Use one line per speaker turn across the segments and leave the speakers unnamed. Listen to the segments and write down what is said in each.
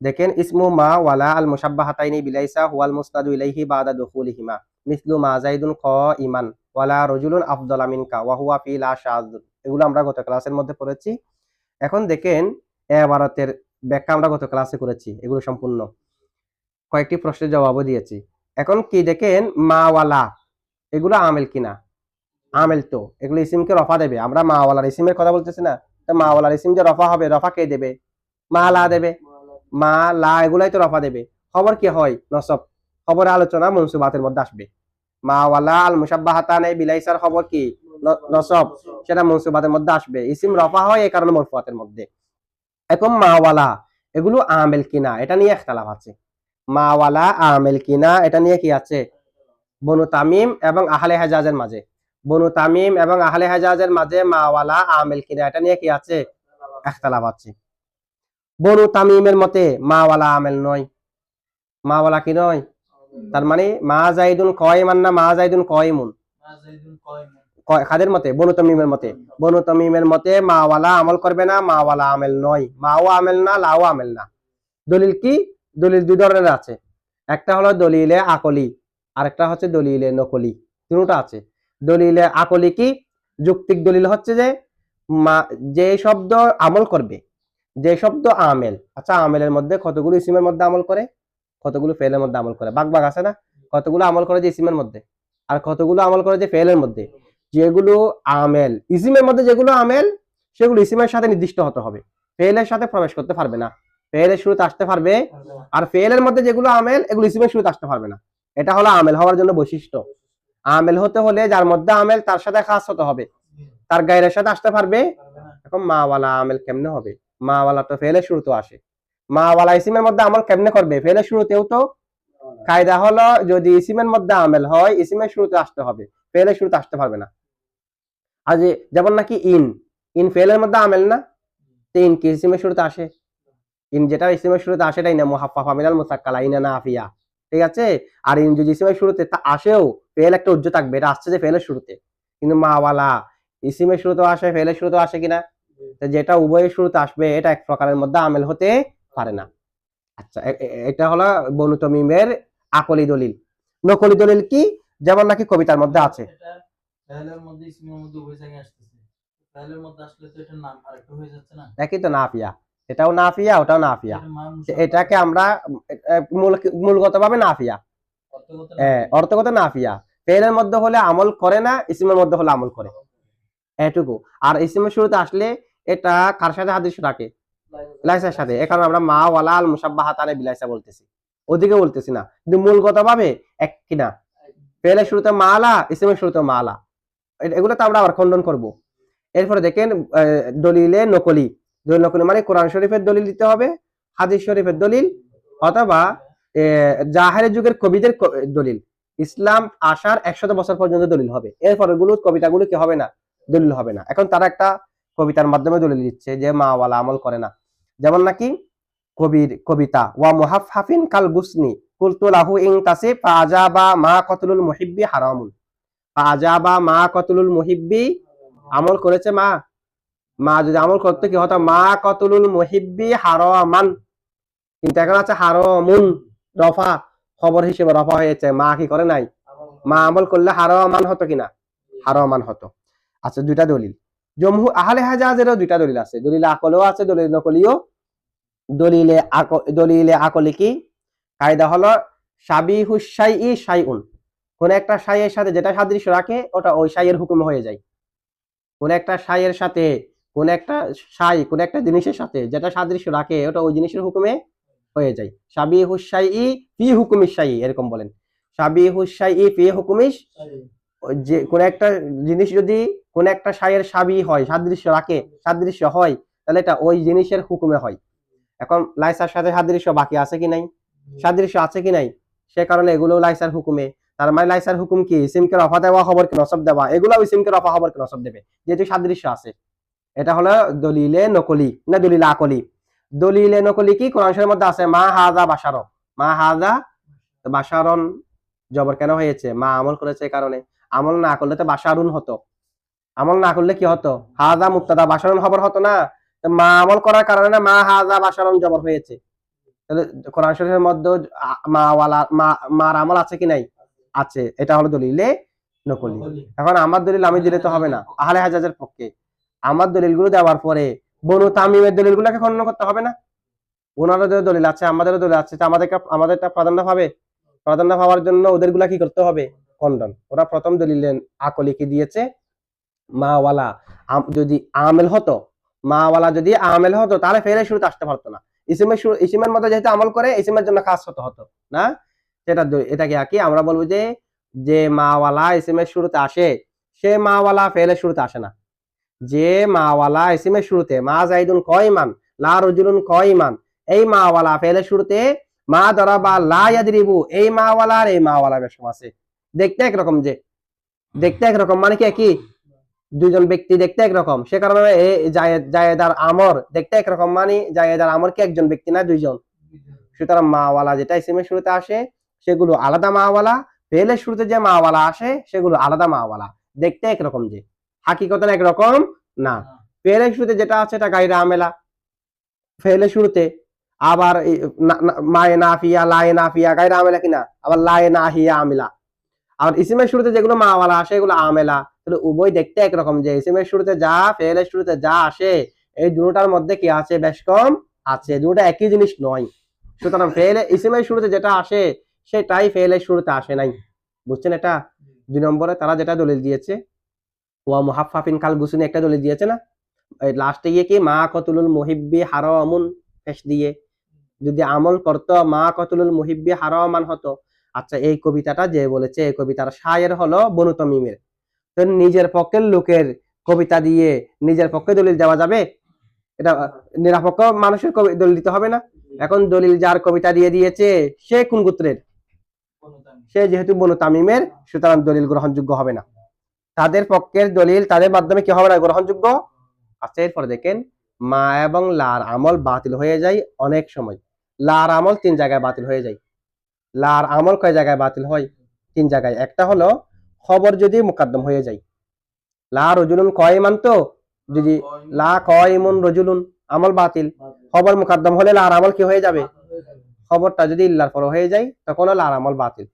দেখেন, ইসমু মা ওয়ালা আল বিলাইসা হুয়াল ইলাইহি বাদা দুখুলিহিমা। মিসলু মা ইমান ওয়ালা মিনকা, ওয়া হুয়া ফি লা এগুলো আমরা গত ক্লাসের মধ্যে পড়েছি। এখন দেখেন, এ ভারতের ব্যাখ্যা আমরা গত ক্লাসে করেছি, এগুলো সম্পূর্ণ। কয়েকটি প্রশ্নের জবাবও দিয়েছি। এখন কি দেখেন, মা ওয়ালা, এগুলো আমেল কিনা? আমেল তো, এগুলো ইসিমকে রফা দেবে। আমরা মাওয়ালার ইসিমের কথা বলতেছি না। তো মাওয়ালার ইসিম যে রফা হবে, রফা কে দেবে? মা লা দেবে। মা লা এগুলাই তো রফা দেবে। খবর কি হয়, নসব? খবর আলোচনা মনসুবাতের মধ্যে আসবে। মাওয়ালা আল মুসাব্বাহাতানে বিলাইসার খবর কি? নসব? সেটা মনসুবাতের মধ্যে আসবে। ইসিম রফা হয় এই কারণে মরফুয়াতের মধ্যে। এখন মাওয়ালা, এগুলো আমেল কিনা? এটা নিয়ে একতলাফ আছে। মাওয়ালা আমেল কিনা? এটা নিয়ে কি আছে? বনু তামিম এবং আহলে হাজাজের মাঝে। বনু তামিম এবং আহলে হাজাজের মাঝে মাওয়ালা আমেল কিনা এটা নিয়ে কি আছে? একতলাফ আছে। বনু তামিমের মতে মাওয়ালা আমেল নয়। মাওয়ালা কি নয়? তার মানে মা জাইদুন কয়মান না মা জাইদুন কয়মুন? কয়- কাদের মতে বনু তামিমের মতে। বনু তামিমের মতে মাওয়ালা আমল করবে না মাওয়ালা আমেল নয়। মাও আমেল না লাও আমেল না। দলিল কি? দলিল দুই ধরনের আছে। একটা হলো দলিলে আকলি আরেকটা হচ্ছে দলিলে নকলি। তিনটা আছে। দলিলে আকলি কি? যুক্তিক দলিল হচ্ছে যে যে শব্দ আমল করবে, যে শব্দ আমেল আচ্ছা আমেলের মধ্যে কতগুলো ইসিমের মধ্যে আমল করে? কতগুলো ফেলের মধ্যে আমল করে? বাঘ বাঘ আছে না? কতগুলো আমল করে যে ইসিমের মধ্যে? আর কতগুলো আমল করে যে ফেলের মধ্যে? যেগুলো আমেল, ইসিমের মধ্যে যেগুলো আমেল, সেগুলো ইসিমের সাথে নির্দিষ্ট হতে হবে। ফেলের সাথে প্রবেশ করতে পারবে না। ফেলের শুরুতে আসতে পারবে, আর ফেলের মধ্যে যেগুলো আমেল, এগুলো ইসিমের শুরুতে আসতে পারবে না। এটা হলো আমেল হওয়ার জন্য বৈশিষ্ট্য। আমেল হতে হলে যার মধ্যে আমেল, তার সাথে খাস হতে হবে। তার গায়ের সাথে আসতে পারবে। এখন মাওয়ালা আমেল কেমনে হবে? মাওয়ালা তো ফেলের শুরুতে আসে। মাওয়ালা ইসিমের মধ্যে আমল কেমনে করবে? ফেলের শুরুতেও তো কায়দা হলো, যদি ইসিমের মধ্যে আমেল হয়, ইসিমের শুরুতে আসতে হবে। ফেলে শুরুতে আসতে পারবে না। আর যেমন নাকি ইন। ইন ফেলের মধ্যে আমেল না? তো ইন কি ইসিমের শুরুতে আসে? ইন যেটা ইসিমের শুরুতে আসে তাই না মুহাফফা মিনাল মুসাক্কালা, ইনা না আফিয়া। ঠিক আছে? আর ইসিমের শুরুতে তা আসেও ফেল একটা উজ্জ্ব থাকবে এটা আসছে যে ফেলের শুরুতে। কিন্তু মাওয়ালা ইসিমের শুরুতেও আসে ফেলের শুরুতেও আসে কিনা? যেটা উভয়ের শুরুতে আসবে এটা এক প্রকারের মধ্যে আমেল হতে পারে না। আচ্ছা এটা হলো বনু তমিমের আকলি দলিল। নকলি দলিল কি? যেমন নাকি কবিতার মধ্যে আছে।
আসলে তো না?
একই তো নাফিয়া এটাও নাফিয়া ওটাও নাফিয়া
এটা
এটাকে আমরা মূলগতভাবে নাফিয়া
অর্থগত
নাফিয়া ফেলের মধ্যে হলে আমল করে না ইসিমের মধ্যে হলে আমল করে। এটুকু। আর ইসিমের শুরুতে আসলে এটা কার সাথে হাদিস রাখে? বিলাইসার সাথে। এ কারণে আমরা মা ওয়ালা আল মুসাব্বাহাতানে বিলাইসা বলতেছি। ওদিকে বলতেছি না। কিন্তু মূলগত ভাবে এক কিনা ফেলের শুরুতে মালা ইসিমের শুরুতে মালা এগুলো তো আমরা আবার খণ্ডন করব। এরপরে দেখেন দলিলে নকলি। দলিল নকলি মানে কোরআন শরীফের দলিল দিতে হবে, হাদিস শরীফের দলিল, অথবা জাহেরের যুগের কবিদের দলিল। ইসলাম আসার একশত বছর পর্যন্ত দলিল হবে। এরপর এগুলো কবিতাগুলো কি হবে না? দলিল হবে না। এখন তারা একটা কবিতার মাধ্যমে দলিল দিচ্ছে যে মাওয়ালা আমল করে না। যেমন নাকি, কবির কবিতা, ওয়া মুহাফফাফিন কাল গুসনি, কুলতু লাহু ইন তাসি ফাজাবা মা কতলুল মুহিব্বি হারামুন। ফাজাবা মা কতলুল মুহিব্বি আমল করেছে মা? মা যদি আমল করতে কি হতো? মা কতলুল মুহিব্বি হারামান। কিন্তু এখন আছে হারামুন, রফা, খবর হিসেবে রফা হয়েছে। মা কি করে নাই? মা আমল করলে হারামান হতো কিনা? হারামান হতো। আচ্ছা দুইটা দলিল। জমহু আহলে হাজাজেরও দুইটা দলিল আছে। দলিলে আকলেও আছে, দলিল নকলিও। দলিলে দলিলে আকলি কি? কায়দা হলো সাবিহু শাই ই শাইউন। কোন একটা শাইয়ের সাথে যেটা সাদৃশ্য রাখে, ওটা ওই শাইয়ের হুকুম হয়ে যায়। কোন একটা শাইয়ের সাথে কোন একটা শাই কোন একটা জিনিসের সাথে যেটা সাদৃশ্য রাখে, ওটা ওই জিনিসের হুকুমে হয়ে যায়। সাবিহু শাই ই ফি হুকুমিস শাই এরকম বলেন। সাবিহু শাই ই ফি হুকুমিস যে কোন একটা জিনিস যদি কোন একটা সায়ের সাবি হয়, সাদৃশ্য রাখে, সাদৃশ্য হয়, তাহলে এটা ওই জিনিসের হুকুমে হয়। এখন লাইসার সাথে সাদৃশ্য বাকি আছে কি নাই? সাদৃশ্য আছে কি নাই? সে কারণে এগুলো লাইসার হুকুমে। তার মানে লাইসার হুকুম কি? সিমকে রফা দেওয়া খবর কি নসব দেওয়া। এগুলো সিমকে রফা খবর কি নসব দেবে, যেহেতু সাদৃশ্য আছে। এটা হলো দলিলে নকলি না দলিল আকলি। দলিলে নকলি কি? কোরআন শরীফের মধ্যে আছে মা হাজা বাসার মা হাজা বাসারন জবর কেন হয়েছে? মা আমল করেছে কারণে। আমল না করলে তো বাসারুন হতো। আমল না করলে কি হতো? হাজা মুক্তাদা বাসরণ খবর হতো না। তো মা আমল করার কারণে না মা হাজা বাসরণ জবর হয়েছে। তাহলে কোরআন শরীফের মধ্যে মা ওয়ালা মা মার আমল আছে কি নাই? আছে। এটা হলো দলিলে নকলি। এখন আমার দলিল আমি দিলে তো হবে না। আহলে হাজাজের পক্ষে। আমার দলিলগুলো দেওয়ার পরে বনু তামিমের দলিলগুলোকে খণ্ডন করতে হবে না? ওনাদের দলিল আছে, আমাদেরও দলিল আছে, তো আমাদেরকে আমাদেরটা প্রাধান্য পাবে? প্রাধান্য পাওয়ার জন্য ওদেরগুলা কি করতে হবে? খণ্ডন। ওরা প্রথম দলিলে আকলি কি দিয়েছে? মাওয়ালা। যদি আমেল হতো, মাওয়ালা যদি আমেল হতো, তাহলে ফেরে শুরুতে আসতে পারতো না। ইসিমের শুরু, ইসিমের মধ্যে যেহেতু আমল করে, ইসিমের জন্য কাজ হতে, হতো, না? সেটা এটাকে কি আমরা বলব যে যে মাওয়ালা ইসিমের শুরুতে আসে, সে মাওয়ালা ফেলে শুরুতে আসে না। যে মাওয়ালা ইসিমের শুরুতে, মা জাইদুন কয়মান লা রজুলুন কয়মান এই মাওয়ালা ফেলের শুরুতে, মা দরাবা লা ইয়াদরিবু, এই মাওয়ালা আর এই মাওয়ালা বেশম আছে। দেখতে একরকম যে, দেখতে একরকম মানে কি একই? দুইজন ব্যক্তি দেখতে একরকম। সে কারণে জায়েদ জায়েদার আমর দেখতে একরকম মানে জায়েদার আমর কি একজন ব্যক্তি না দুইজন? সুতরাং মাওয়ালা যেটা ইসিমের শুরুতে আসে, সেগুলো আলাদা মাওয়ালা। ফেলের শুরুতে যে মাওয়ালা আসে, সেগুলো আলাদা মাওয়ালা। দেখতে একরকম যে। হাকিকতন একরকম না। ফেলের শুরুতে যেটা আছে এটা গাইরা আমেলা ফেলের শুরুতে আবার মায়ে নাফিয়া লায়ে নাফিয়া গাইরা আমেলা কিনা আবার লায়ে নাহিয়া আমিলা। আর ইসিমের শুরুতে যেগুলো মাওয়ালা আসে এগুলো আমেলা। তাহলে উভয় দেখতে একরকম যে ইসিমের শুরুতে যা ফেলের শুরুতে যা আসে এই দুটার মধ্যে কি আছে? বেশ কম আছে। দুটা একই জিনিস নয়। সুতরাং ফেলে ইসিমের শুরুতে যেটা আসে সেটাই ফেলের শুরুতে আসে নাই। বুঝছেন এটা? দুই নম্বরে তারা যেটা দলিল দিয়েছে ওয়া মুহাফাফিন কাল গুসুনি একটা দলিল দিয়েছে না? লাস্টে গিয়ে কি? মা কতুলুল মুহিব্বি হারামুন ফেস দিয়ে। যদি আমল করতো, মা কতুলুল মুহিব্বি হারামান হতো। আচ্ছা এই কবিতাটা যে বলেছে, এই কবিতার শায়ের হলো বনু তমিমের। তো নিজের পক্ষের লোকের কবিতা দিয়ে নিজের পক্ষে দলিল দেওয়া যাবে? এটা নিরাপক্ষ মানুষের কবি- দলিল দিতে হবে না? এখন দলিল যার কবিতা দিয়ে দিয়েছে, সে কোন গোত্রের? সে যেহেতু বনু তামিমের, সুতরাং দলিল গ্রহণযোগ্য হবে না। তাদের পক্ষের দলিল তাদের মাধ্যমে কি হবে না? গ্রহণযোগ্য? আচ্ছা এরপর দেখেন, মা এবং লার আমল বাতিল হয়ে যায় অনেক সময়। লার আমল তিন জায়গায় বাতিল হয়ে যায়। লার আমল কয় জায়গায় বাতিল হয়? তিন জায়গায়। একটা হলো, খবর যদি মুকাদ্দম হয়ে যায়। লা রজুলুন কয় মান তো? যদি লা কয় ইমুন রজুলুন, আমল বাতিল। খবর মুকাদ্দম হলে লার আমল কি হয়ে যাবে? খবরটা যদি ইল্লার পর হয়ে যায় তখন লার আমল বাতিল।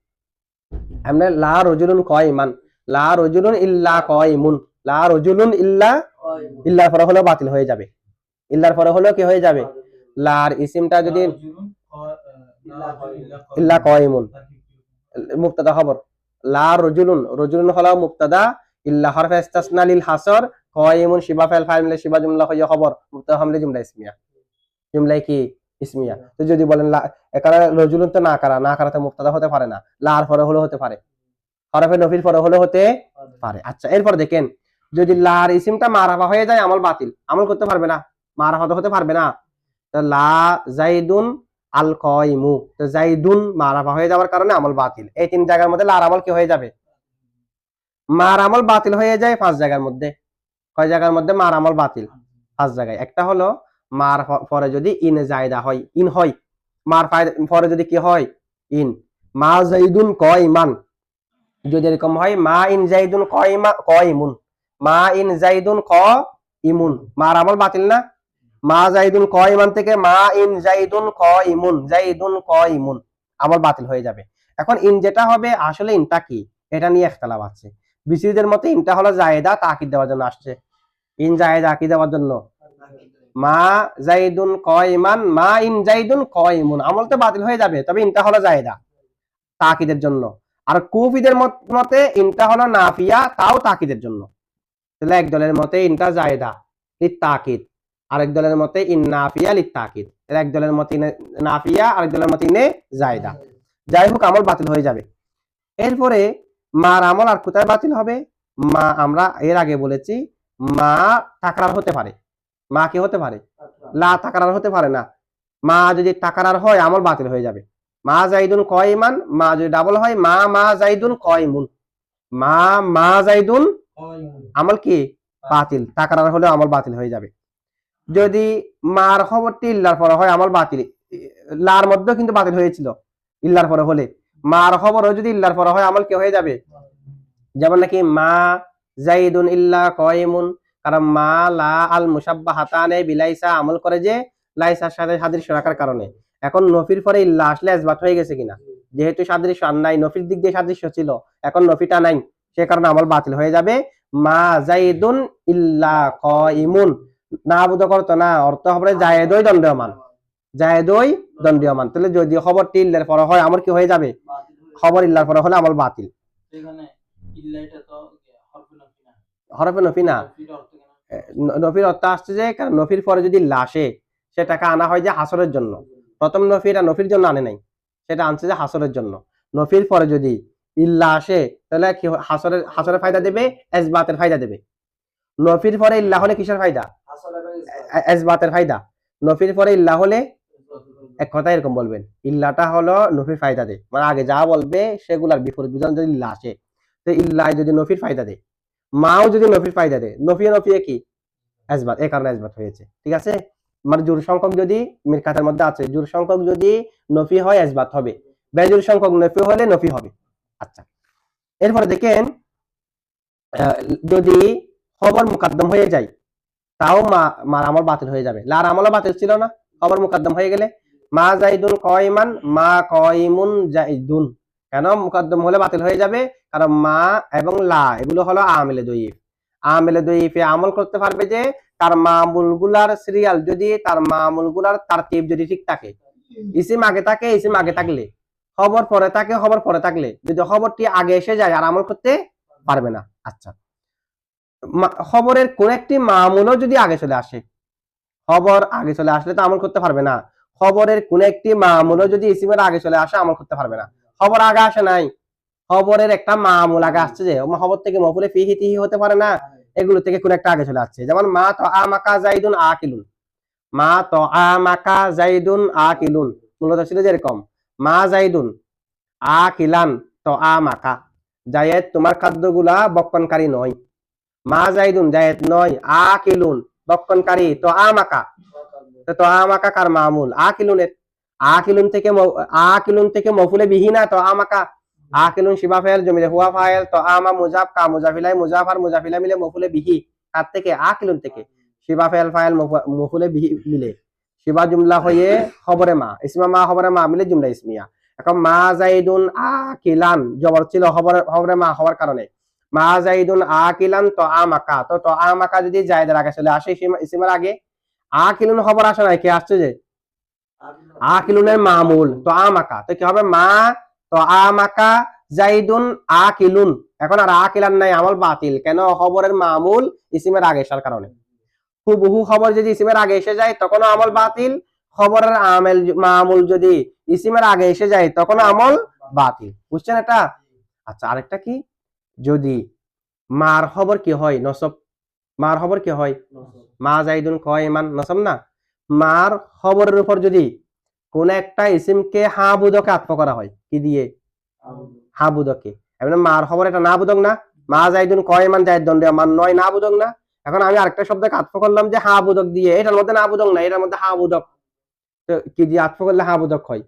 এমনি লা রজুলুন কয়মান লা রজুলুন ইল্লা কয়মুন। লা রজুলুন ইল্লা ইল্লার পরে হলেও বাতিল হয়ে যাবে। ইল্লার পরে হলেও কি হয়ে যাবে? লার ইসিমটা যদি ইল্লা কয়মুন। মুক্তাদা খবর। লা রজুলুন রজুলুন হলো মুক্তাদা। ইল্লা হরফে ইস্তাসনা লিল হাসর। কয়মুন শিবা ফাইল ফাইল শিবা জুমলা হইয়া খবর। মুক্তাদা হামলে জুমলা ইসমিয়া। জুমলাই কি? ইসমিয়া। তো যদি বলেন লা- এখানে রজুলুন তো না কারা? না কারাতে মুক্তাদা হতে পারে না। লার পরে হলে হতে পারে। হরফে নফির পরে হলে হতে পারে। আচ্ছা এরপর দেখেন যদি লার ইসিমটা মারাফা হয়ে যায় আমল বাতিল। আমল করতে পারবে না। মারাফা তো হতে পারবে না। লা জাইদুন আল কয়মু তো জাইদুন মারাফা হয়ে যাওয়ার কারণে আমল বাতিল। এই তিন জায়গার মধ্যে লার আমল কি হয়ে যাবে? মার আমল বাতিল হয়ে যায় পাঁচ জায়গার মধ্যে। কয় জায়গার মধ্যে? মার আমল বাতিল। পাঁচ জায়গায়। একটা হলো মার পরে যদি ইন জায়দা হয় ইন হয়। মার পরে যদি কি হয়? ইন। মা জাইদুন কয়মান যদি এরকম হয়, মা ইন জাইদুন কয়মা, কয়মুন। মা ইন জাইদুন ক ইমুন মার আমল বাতিল না? মা জাইদুন ক ইমান থেকে মা ইন জাইদুন ক ইমুন জাইদুন ক ইমুন আমল বাতিল হয়ে যাবে। এখন ইন যেটা হবে, আসলে ইনটা কি? এটা নিয়ে একতলাপ আছে। বিসিদের মতে ইনটা হলো জায়েদা তাকিদ দেওয়ার জন্য আসছে। ইন জায়েদা কি দেওয়ার জন্য? মা জাইদুন ক ইমান মা ইন জাইদুন ক ইমুন আমল তো বাতিল হয়ে যাবে, তবে ইনটা হলো জায়েদা তাকিদের জন্য। আর কুফিদের মতে ইনটা হলো নাফিয়া তাও তাকিদের জন্য। তাহলে এক দলের মতে ইনটা জায়দা লিত তাকিদ আরেক দলের মতে ইন নাফিয়া লিত তাকিদ এক দলের মতে নাফিয়া আরেক দলের মতে ইনে জায়দা। যাই হোক আমল বাতিল হয়ে যাবে। এরপরে মার আমল আর কোথায় বাতিল হবে? মা আমরা এর আগে বলেছি মা তাকরার হতে পারে। মা কি হতে পারে? লা তাকরার হতে পারে না। মা যদি তাকরার হয় আমল বাতিল হয়ে যাবে। মা জাইদুন কয়মান মা যদি ডাবল হয় মা মা জাইদুন কয়মুন মা মা জাইদুন আমল কি? বাতিল। তাকরার হলে আমল বাতিল হয়ে যাবে। যদি মার খবরটি ইল্লার পরে হয় আমল বাতিল। লার মধ্যেও কিন্তু বাতিল হয়েছিল ইল্লার পরে হলে। মার খবরও যদি ইল্লার পরে হয় আমল কি হয়ে যাবে? যেমন নাকি মা জাইদুন ইল্লা কয়মুন কারণ মা লা আল মুসাব্বাহাতানে বিলাইসা আমল করে যে লাইসার সাথে সাদৃশ্য রাখার কারণে। এখন নফির পরে ইল্লা আসলে আসবাত হয়ে গেছে কিনা? যেহেতু সাদৃশ্য আর নাই নফির দিক দিয়ে সাদৃশ্য ছিল এখন নফিটা নাই সে কারণে আমল বাতিল হয়ে যাবে। মা জাইদুন ইল্লা না করতো না অর্থ হবে জায়েদই দণ্ডমান জায়েদই দণ্ডীয়মান। তাহলে যদি খবরটি ইল্লার পরে হয় আমার কি হয়ে যাবে? খবর ইল্লার পরে হলে আমল বাতিল।
হরফে নফি না। নফির অর্থ
নফির অর্থ আসছে যে কারণ নফির পরে যদি লাশে সেটাকে আনা হয় যে হাসরের জন্য। প্রথম নফির আর নফির জন্য আনে নাই। সেটা আনছে যে হাসরের জন্য। নফির পরে যদি ইল্লা আসে, তাহলে কি হাসরের হাসরের ফায়দা দেবে, এসবাতের ফায়দা দেবে। নফির পরে ইল্লা হলে কিসের ফায়দা? এ- এসবাতের ফায়দা। নফির পরে ইল্লা হলে এক কথা এরকম বলবেন, ইল্লাটা হলো নফির ফায়দা দেয় মানে আগে যা বলবে, সেগুলার বিপরীত বুঝান যদি ইল্লা আসে, তো ইল্লায় যদি নফির ফায়দা দেয় মাও যদি নফির ফায়দা দেয় নফিয়ে নফিয়ে কি? এসবাত এই কারণে এসবাত হয়েছে। ঠিক আছে? মানে জোর সংখ্যক যদি মিরকাতের মধ্যে আছে, জোর সংখ্যক যদি নফি হয়, এসবাত হবে। বেজোর সংখ্যক নফি হলে নফি হবে। আচ্ছা। এরপরে দেখেন যদি খবর মুকাদ্দম হয়ে যায়, তাও মার আমল বাতিল হয়ে যাবে। লার আমলও বাতিল ছিল না, খবর মুকাদ্দম হয়ে গেলে। মা জাইদুন কয়মান, মা কয়মুন জাইদুন কেন? মুকাদ্দম হলে বাতিল হয়ে যাবে, কারণ মা এবং লা, এগুলো হলো আমেলে দইফ আমেলে দইফে আমল করতে পারবে যে তার মামুলগুলার সিরিয়াল যদি তার মামুলগুলার তারতিব যদি ঠিক থাকে। ইসিম আগে থাকে, ইসিম আগে থাকলে। খবর পরে থাকে, খবর পরে থাকলে। যদি খবরটি আগে এসে যায় আর আমল করতে পারবে না আচ্ছা। খবরের কোন একটি মামুলও যদি আগে চলে আসে, খবর আগে চলে আসলে তো আমল করতে পারবে না। খবরের কোন একটি মামুলও যদি ইসিমের আগে চলে আসে, আমল করতে পারবে না। খবর আগে আসে নাই, খবরের একটা মামুল আগে আসছে যে খবর থেকে মফুলে ফিহি তিহি হতে পারে না। এগুলো থেকে কোন একটা আগে চলে আসছে। যেমন মা তো আমাকা জাইদুন আকিলুন। মা তো আমাকা জাইদুন আকিলুন। মূলত ছিল যেরকম, মা জাইদুন আকিলান তো আমাকা জায়েদ তোমার খাদ্যগুলা বক্ষণকারী নয়। মা জাইদুন জায়েদ নয়, আকিলুন বক্ষণকারী তো আমাকা তো আমাকা কার মামুল? আকিলুনের। আকিলুন থেকে আকিলুন থেকে মফুলে বিহিনা তো আমাকা আকিলুন শিবা ফাইল জমিলে হুয়া ফাইল তো আমা মুজাফ কা মুজাফিলাই মুজাফার মুজাফিলা মিলে মফুলে বিহি তার থেকে আকিলুন থেকে। শিবা ফাইল ফাইল মফু- মফুলে বিহি মিলে। শিবা জুমলা হয়ে খবরে মা ইসমা মা খবরে মা মিলে জুমলা ইসমিয়া। এখন মা জাইদুন আকিলান জবর ছিল খবরে খবরে মা হওয়ার কারণে। মা জাইদুন আকিলান তো আমাকা তো তো আমাকা যদি জায়দের আগে চলে আসে ইসিম- ইসিমের আগে আকিলুন খবর আসে নাই কে আসছে যে? আকিলুনের মামুল তো আমাকা তো কি হবে? মা তো আমাকা জাইদুন আকিলুন। এখন আর আকিলান নাই আমল বাতিল। কেন? খবরের মামুল ইসিমের আগে আসার কারণে। হুবহু খবর যদি ইসিমের আগে এসে যায় তখনও আমল বাতিল। খবরের আমেল মামুল যদি ইসিমের আগে এসে যায় তখন আমল বাতিল। বুঝছেন এটা? আচ্ছা আরেকটা কি? যদি মার খবর কি হয়? নসব। মার খবর কি হয়? মা জাইদুন কয় ইমান? নসব না? মার খবরের উপর যদি কোন একটা ইসিমকে হা বুদকে আত্ম করা হয়। কি দিয়ে? হা বুদকে। এমন মার খবর এটা না বুদক না? মা জাইদুন কয় ইমান জায়দ দণ্ড মান নয় না বুদক না? এখন আমি আরেকটা শব্দকে আত্ম করলাম যে হা বুদক দিয়ে। এটার মধ্যে না বুদক না এটার মধ্যে হা বুদক। তো কি দিয়ে আত্ম করলে হা বুদক হয়?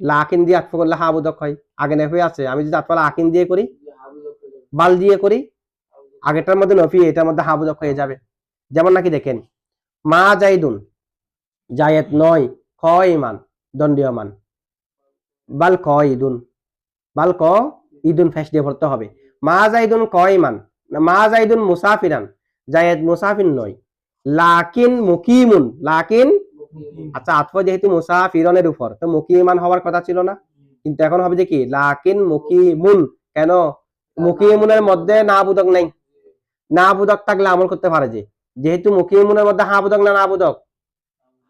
লাকিন দিয়ে আত্ম করলে হা বুদক হয়? আগে নেফে আছে। আমি যদি আত্ম আকিন দিয়ে করি বাল দিয়ে করি আগেটার মধ্যে নফি এটার মধ্যে হাবুদক হয়ে যাবে। যেমন নাকি দেখেন মা জাইদুন জায়েদ নয় খ ইমান। দণ্ডীয়মান। বাল ক ইদুন বাল ক ইদুন ফেস দিয়ে পড়তে হবে। মা জাইদুন ক ইমান মা জাইদুন মুসাফিরান। জায়েদ মুসাফির নয়। লাকিন মুকিমুন। লাকিন আচ্ছা আতফ যেহেতু মুসাফিরনের উপর তো মুকিমান হওয়ার কথা ছিল না? কিন্তু এখন হবে যে কি? লাকিন মুকিমুন। কেন? মুকিমুনের মধ্যে না বুদক নাই। না বুদক থাকলে আমল করতে পারে যে। যেহেতু মুকিমুনের মধ্যে হা বুদক না না বুদক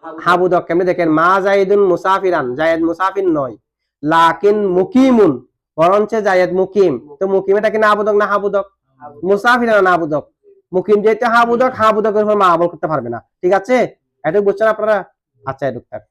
হা বুদক কেমনি দেখেন? মা জায়েদুন মুসাফিরান জায়েদ মুসাফির নয়। লাকিন মুকিমুন বরঞ্চ জায়েদ মুকিম। তো মুকিম এটা কি না বুদক না হাবুদক? মুসাফিরান না বুদক মুকিম যেহেতু হাবুদক হাবুদকের উপর মা আমল করতে পারবে না। ঠিক আছে? এটুকু বুঝছেন আপনারা? আচ্ছা এটুক থাক